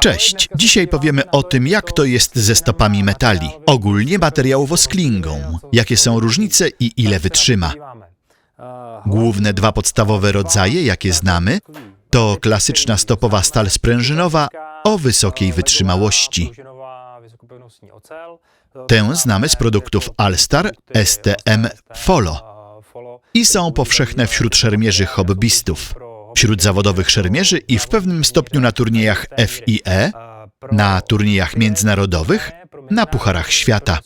Cześć! Dzisiaj powiemy o tym, jak to jest ze stopami metali, ogólnie materiałowo z klingą, jakie są różnice i ile wytrzyma. Główne dwa podstawowe rodzaje, jakie znamy, to klasyczna stopowa stal sprężynowa o wysokiej wytrzymałości. Tę znamy z produktów Alstar, STM, Folo i są powszechne wśród szermierzy hobbystów, wśród zawodowych szermierzy i w pewnym stopniu na turniejach FIE, na turniejach międzynarodowych, na pucharach świata.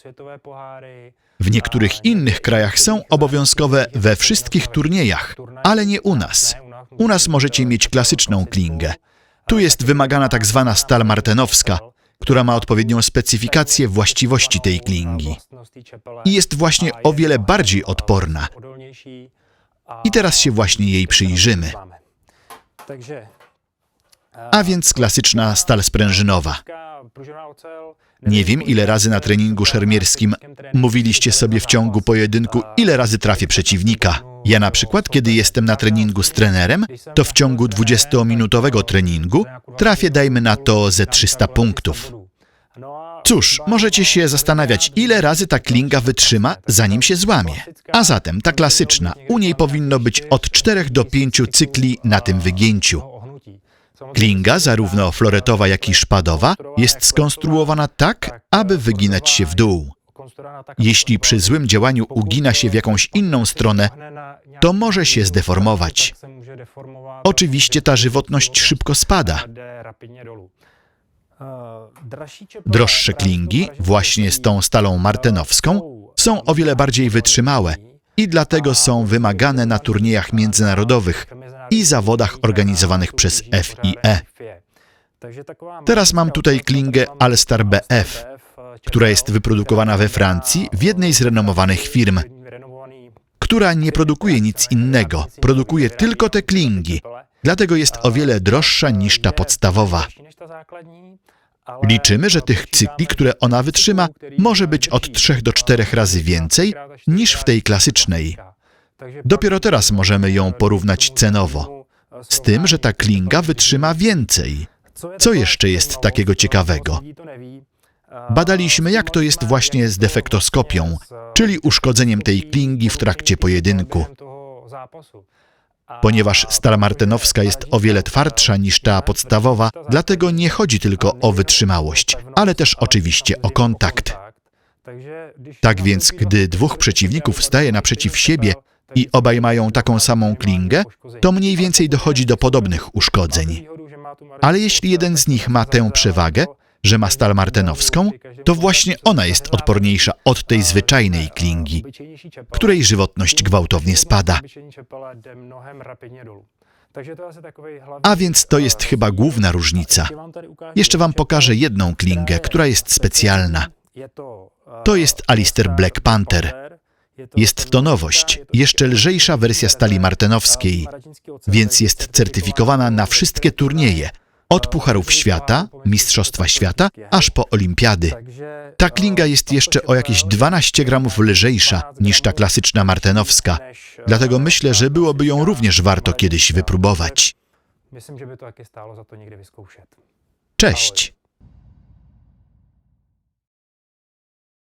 W niektórych innych krajach są obowiązkowe we wszystkich turniejach, ale nie u nas. U nas możecie mieć klasyczną klingę. Tu jest wymagana tak zwana stal martenowska, która ma odpowiednią specyfikację właściwości tej klingi. I jest właśnie o wiele bardziej odporna. I teraz się właśnie jej przyjrzymy. A więc klasyczna stal sprężynowa. Nie wiem, ile razy na treningu szermierskim mówiliście sobie w ciągu pojedynku, ile razy trafię przeciwnika. Ja na przykład, kiedy jestem na treningu z trenerem, to w ciągu 20-minutowego treningu trafię, dajmy na to, ze 300 punktów. Cóż, możecie się zastanawiać, ile razy ta klinga wytrzyma, zanim się złamie. A zatem ta klasyczna, u niej powinno być od 4 do 5 cykli na tym wygięciu. Klinga, zarówno floretowa, jak i szpadowa, jest skonstruowana tak, aby wyginać się w dół. Jeśli przy złym działaniu ugina się w jakąś inną stronę, to może się zdeformować. Oczywiście ta żywotność szybko spada. Droższe klingi, właśnie z tą stalą martenowską, są o wiele bardziej wytrzymałe i dlatego są wymagane na turniejach międzynarodowych i zawodach organizowanych przez FIE. Teraz mam tutaj klingę Alstar BF, która jest wyprodukowana we Francji w jednej z renomowanych firm, która nie produkuje nic innego, produkuje tylko te klingi, dlatego jest o wiele droższa niż ta podstawowa. Liczymy, że tych cykli, które ona wytrzyma, może być od 3 do 4 razy więcej niż w tej klasycznej. Dopiero teraz możemy ją porównać cenowo. Z tym, że ta klinga wytrzyma więcej. Co jeszcze jest takiego ciekawego? Badaliśmy, jak to jest właśnie z defektoskopią, czyli uszkodzeniem tej klingi w trakcie pojedynku. Ponieważ stal martenowska jest o wiele twardsza niż ta podstawowa, dlatego nie chodzi tylko o wytrzymałość, ale też oczywiście o kontakt. Tak więc, gdy dwóch przeciwników staje naprzeciw siebie i obaj mają taką samą klingę, to mniej więcej dochodzi do podobnych uszkodzeń. Ale jeśli jeden z nich ma tę przewagę, że ma stal martenowską, to właśnie ona jest odporniejsza od tej zwyczajnej klingi, której żywotność gwałtownie spada. A więc to jest chyba główna różnica. Jeszcze wam pokażę jedną klingę, która jest specjalna. To jest Alistair Black Panther. Jest to nowość, jeszcze lżejsza wersja stali martenowskiej, więc jest certyfikowana na wszystkie turnieje, od Pucharów Świata, Mistrzostwa Świata, aż po Olimpiady. Ta klinga jest jeszcze o jakieś 12 gramów lżejsza niż ta klasyczna martenowska, dlatego myślę, że byłoby ją również warto kiedyś wypróbować. Cześć!